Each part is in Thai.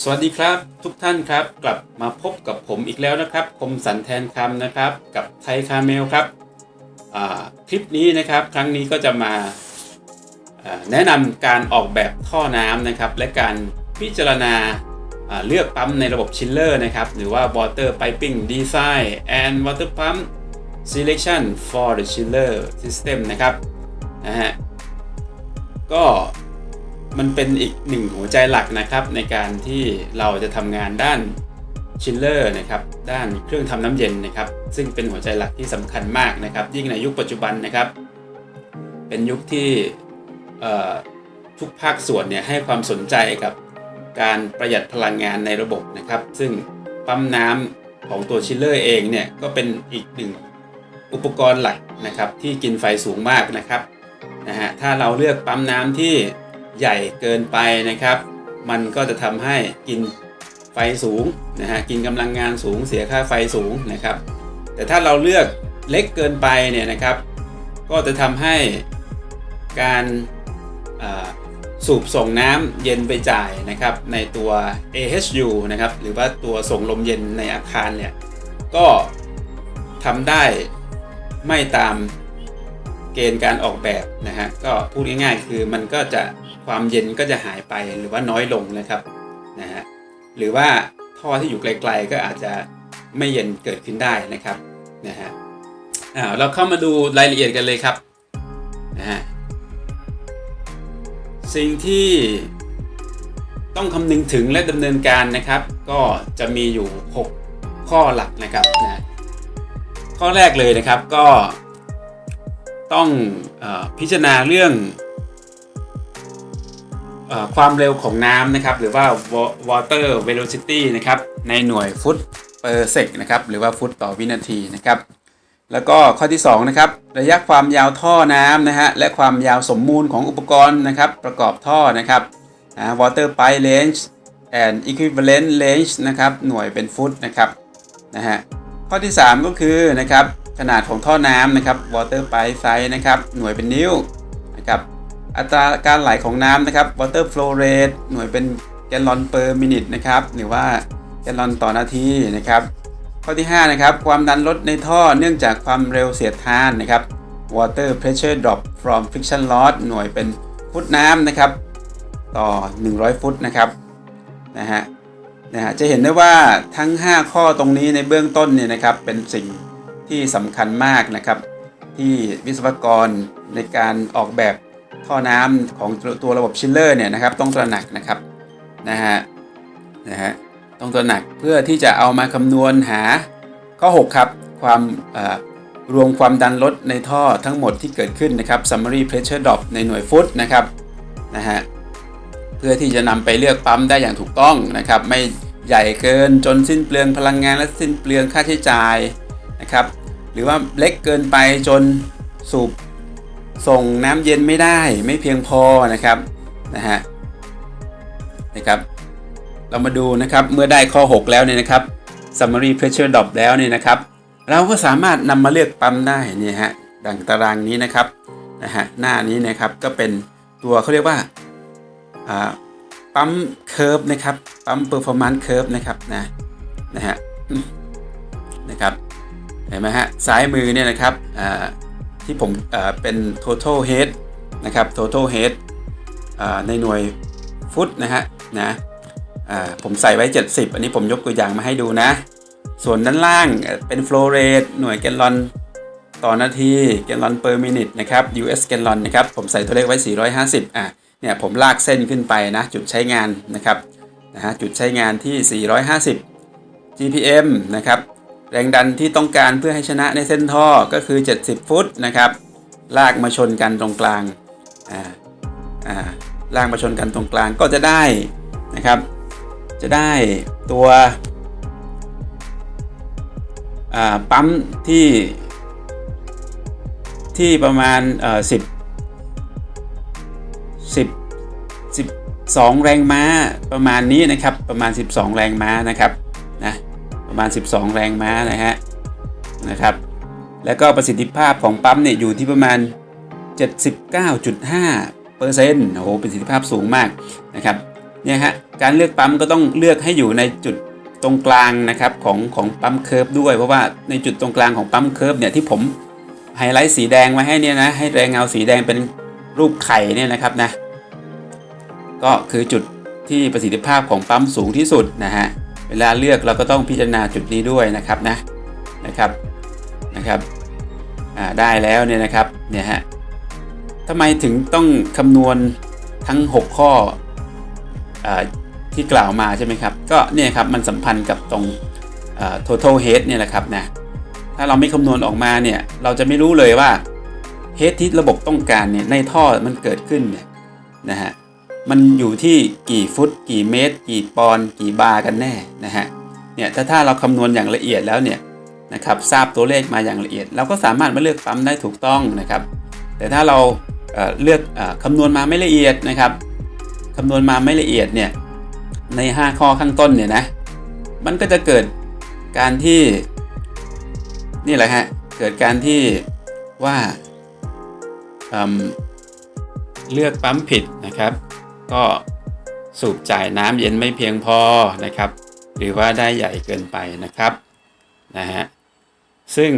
สวัสดีครับทุกท่านครับกลับมาพบกับผมอีกแล้วนะครับ คมสันแทนคำนะครับกับไทยคาเมลครับคลิปนี้นะครับครั้งนี้ก็จะมาแนะนำการออกแบบท่อน้ำนะครับ และการพิจารณาอ่าเลือกปั๊มในระบบชิลเลอร์นะครับ หรือว่า water piping design and water pump selection for the chiller system นะครับนะฮะก็ มันเป็นอีกหนึ่งหัวใจหลักนะครับในการที่เราจะทำงานด้านชิลเลอร์นะครับด้านเครื่องทำน้ำเย็นนะครับ ซึ่งเป็นหัวใจหลักที่สำคัญมากนะครับ ยิ่งในยุคปัจจุบันนะครับ เป็นยุคที่ทุกภาคส่วนเนี่ยให้ความสนใจกับการประหยัดพลังงานในระบบนะครับ ซึ่งปั๊มน้ำของตัวชิลเลอร์เองเนี่ยก็เป็นอีกหนึ่งอุปกรณ์หลักนะครับที่กินไฟสูงมากนะครับนะฮะถ้าเราเลือกปั๊มน้ำที่ ใหญ่เกินไปนะครับ มันก็จะทำให้กินไฟสูงนะฮะกินกำลังงานสูงเสียค่าไฟสูงนะครับ แต่ถ้าเราเลือกเล็กเกินไปเนี่ยนะครับ ก็จะทำให้การสูบส่งน้ำเย็นไปจ่ายนะครับในตัว AHU นะครับหรือว่าตัวส่งลมเย็นในอาคารเนี่ยก็ทำได้ไม่ตามเกณฑ์การออกแบบนะฮะก็พูดง่ายๆ คือมันก็จะ ความเย็นก็จะหายไปหรือว่าน้อยลงนะครับนะฮะหรือว่าท่อที่อยู่ไกลๆก็อาจจะไม่เย็นเกิดขึ้นได้นะครับนะฮะอ่าเราเข้ามาดูรายละเอียดกันเลยครับนะฮะสิ่งที่ต้องคำนึงถึงและดำเนินการนะครับ ก็จะมีอยู่ 6 ข้อหลักนะครับนะข้อแรกเลยนะครับก็ต้องอพิจารณาเรื่อง ความเร็วของน้ำนะครับหรือว่า water velocity นะครับในหน่วยฟุต per sec นะครับหรือว่าฟุตต่อวินาทีนะครับแล้วก็ข้อที่2นะครับระยะความยาวท่อน้ำนะฮะและความยาวสมมูลของอุปกรณ์นะครับประกอบท่อนะครับนะ water pipe range and equivalent range นะครับหน่วยเป็นฟุตนะครับนะฮะข้อที่ 3 ก็คือนะครับขนาดของท่อน้ำนะครับ water pipe size นะครับหน่วยเป็นนิ้วนะครับ อัตราการไหลของน้ำนะครับ water flow rate หน่วยเป็นแกลลอน per minute นะครับ หรือว่าแกลลอนต่อนาทีนะครับ ข้อที่ 5 นะครับ ความดันลดในท่อเนื่องจากความเร็วเสียดทานนะครับ water pressure drop from friction loss หน่วยเป็นฟุตน้ำนะครับ ต่อ 100 ฟุตนะครับนะฮะนะฮะจะเห็นได้ว่าทั้ง 5 ข้อตรงนี้ในเบื้องต้นเนี่ยนะครับเป็นสิ่งที่สำคัญมากนะครับ ที่วิศวกรในการออกแบบ ท่อน้ำของตัวระบบชิลเลอร์เนี่ยนะครับต้องตระหนักนะครับนะฮะนะฮะต้องตระหนักเพื่อที่จะเอามาคำนวณหาข้อ 6 ครับ ความรวมความดันลดในท่อทั้งหมดที่เกิดขึ้นนะครับ summary pressure drop ในหน่วยฟุตนะครับนะฮะเพื่อที่จะนำไปเลือกปั๊มได้อย่างถูกต้องนะครับ ไม่ใหญ่เกินจนสิ้นเปลืองพลังงานและสิ้นเปลืองค่าใช้จ่ายนะครับ หรือว่าเล็กเกินไปจนสูบ ส่งน้ำเย็นไม่ได้ไม่เพียงพอนะครับนะฮะนะครับ เรามาดูนะครับเมื่อได้ข้อ 6 แล้วเนี่ยนะครับ summary pressure drop แล้วเนี่ยนะครับ เราก็สามารถนำมาเลือกปั๊มได้นี่ฮะดังตารางนี้นะครับนะฮะหน้านี้นะครับก็เป็นตัวเขาเรียกว่าปั๊มเคอร์ฟนะครับปั๊ม performance curve นะครับนะนะฮะนะครับเห็นไหมฮะซ้ายมือเนี่ยนะครับ ที่ผมเป็น total head นะครับ total head ในหน่วยฟุตนะฮะนะผมใส่ไว้ 70 อันนี้ผมยกตัวอย่างมาให้ดูนะ ส่วนด้านล่างเป็น flow rate หน่วยแกลลอนต่อนาทีแกลลอน per minute นะครับ US แกลลอนนะครับ ผมใส่ตัวเลขไว้ 450 อะ เนี่ยผมลากเส้นขึ้นไปนะ จุดใช้งานนะครับ นะฮะ จุดใช้งานที่ 450 GPM นะครับ แรงดันที่ต้องการเพื่อให้ชนะในเส้นท่อก็คือ 70 ฟุตนะครับ ลากมาชนกันตรงกลางอ่าอ่าลากมาชนกันตรงกลางก็จะได้นะครับ จะได้ตัวปั๊มที่ที่ประมาณเอ่อสิบสิบสิบสองแรงม้าประมาณนี้นะครับประมาณ 12 แรงม้านะครับ ประมาณ 12 แรงม้านะฮะนะครับแล้วก็ประสิทธิภาพของปั๊มเนี่ยอยู่ที่ประมาณ 79.5เปอร์เซ็นต์โอ้โหประสิทธิภาพสูงมากนะครับเนี่ยฮะการเลือกปั๊มก็ต้องเลือกให้อยู่ในจุดตรงกลางนะครับของของปั๊มเคิร์ฟด้วย เพราะว่าในจุดตรงกลางของปั๊มเคิร์ฟเนี่ยที่ผมไฮไลท์สีแดงมาให้เนี่ยนะให้แรงเงาสีแดงเป็นรูปไข่เนี่ยนะครับนะก็คือจุดที่ประสิทธิภาพของปั๊มสูงที่สุดนะฮะ เวลาเลือกเราก็ต้องพิจารณาจุดนี้ด้วยนะครับนะนะครับนะครับได้แล้วเนี่ยนะครับเนี่ยฮะทำไมถึงต้องคำนวณทั้ง 6 ข้ออที่กล่าวมาใช่ไหมครับก็เนี่ยครับมันสัมพันธ์กับตรง total head เนี่ยแหละครับนะถ้าเราไม่คำนวณออกมาเนี่ยเราจะไม่รู้เลยว่า head ที่ระบบต้องการเนี่ยในท่อมันเกิดขึ้นเนี่ยนะฮะ มันอยู่ที่กี่ฟุต กี่เมตร กี่ปอนด์กี่บาร์กันแน่นะฮะเนี่ยถ้าถ้าเราคำนวณอย่างละเอียดแล้วเนี่ยนะครับทราบตัวเลขมาอย่างละเอียด เราก็สามารถมาเลือกปั๊มได้ถูกต้องนะครับ แต่ถ้าเราเอ่อเลือกเออคำนวณมาไม่ละเอียดนะครับคำนวณมาไม่ละเอียดเนี่ยใน 5 ข้อข้างต้นเนี่ยนะมันก็จะเกิดการที่นี่แหละฮะเกิดการที่ว่าเอิ่มเลือกปั๊มผิดนะครับ ก็สูบจ่ายน้ำเย็นไม่เพียงพอนะครับ หรือว่าได้ใหญ่เกินไปนะครับนะฮะซึ่ง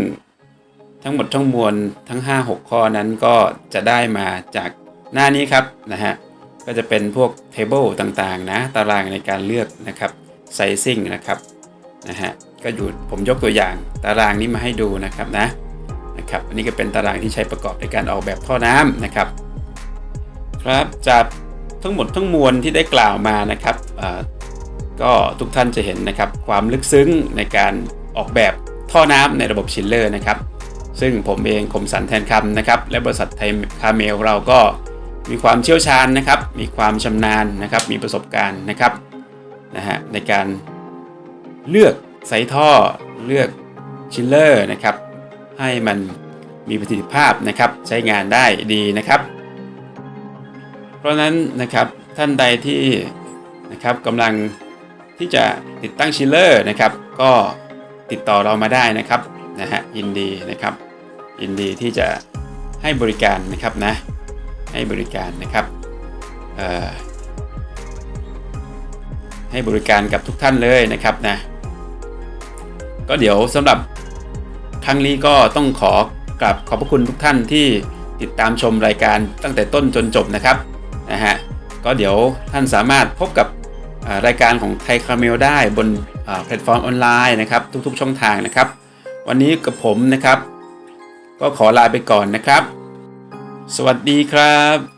ทั้งหมดทั้งมวลทั้ง 5-6 ข้อนั้นก็จะได้มาจากหน้านี้ครับนะฮะก็จะเป็นพวก table ต่างๆนะตารางในการเลือกนะครับ sizing นะครับนะฮะก็อยู่ผมยกตัวอย่างตารางนี้มาให้ดูนะครับนะนะครับอันนี้ก็เป็นตารางที่ใช้ประกอบในการออกแบบท่อน้ำนะครับ ครับจาก ทั้งหมดทั้งมวลที่ได้กล่าวมานะครับก็ทุกท่านจะเห็นนะครับความลึกซึ้งในการออกแบบท่อน้ำในระบบชิลเลอร์นะครับ ซึ่งผมเองคมสันแทนคำนะครับ และบริษัทไทยคาเมลเราก็มีความเชี่ยวชาญนะครับ มีความชำนาญนะครับ มีประสบการณ์นะครับนะฮะในการเลือกไซท่อเลือกชิลเลอร์นะครับ ให้มันมีประสิทธิภาพนะครับ ใช้งานได้ดีนะครับ ราะฉะนั้นนะครับท่านใดที่นะครับกำลังที่จะติดตั้งชิลเลอร์นะครับ ก็ติดต่อเรามาได้นะครับนะฮะยินดีนะครับยินดีที่จะให้บริการนะครับนะให้บริการนะครับให้บริการกับทุกท่านเลยนะครับนะก็เดี๋ยวสำหรับครั้งนี้ก็ต้องขอกราบขอบพระคุณทุกท่านที่ติดตามชมรายการตั้งแต่ต้นจนจบนะครับ นะฮะก็เดี๋ยวท่านสามารถพบกับรายการของไทยคาเมลได้บนแพลตฟอร์มออนไลน์นะครับทุกๆช่องทางนะครับ วันนี้กับผมนะครับ ก็ขอลาไปก่อนนะครับ สวัสดีครับ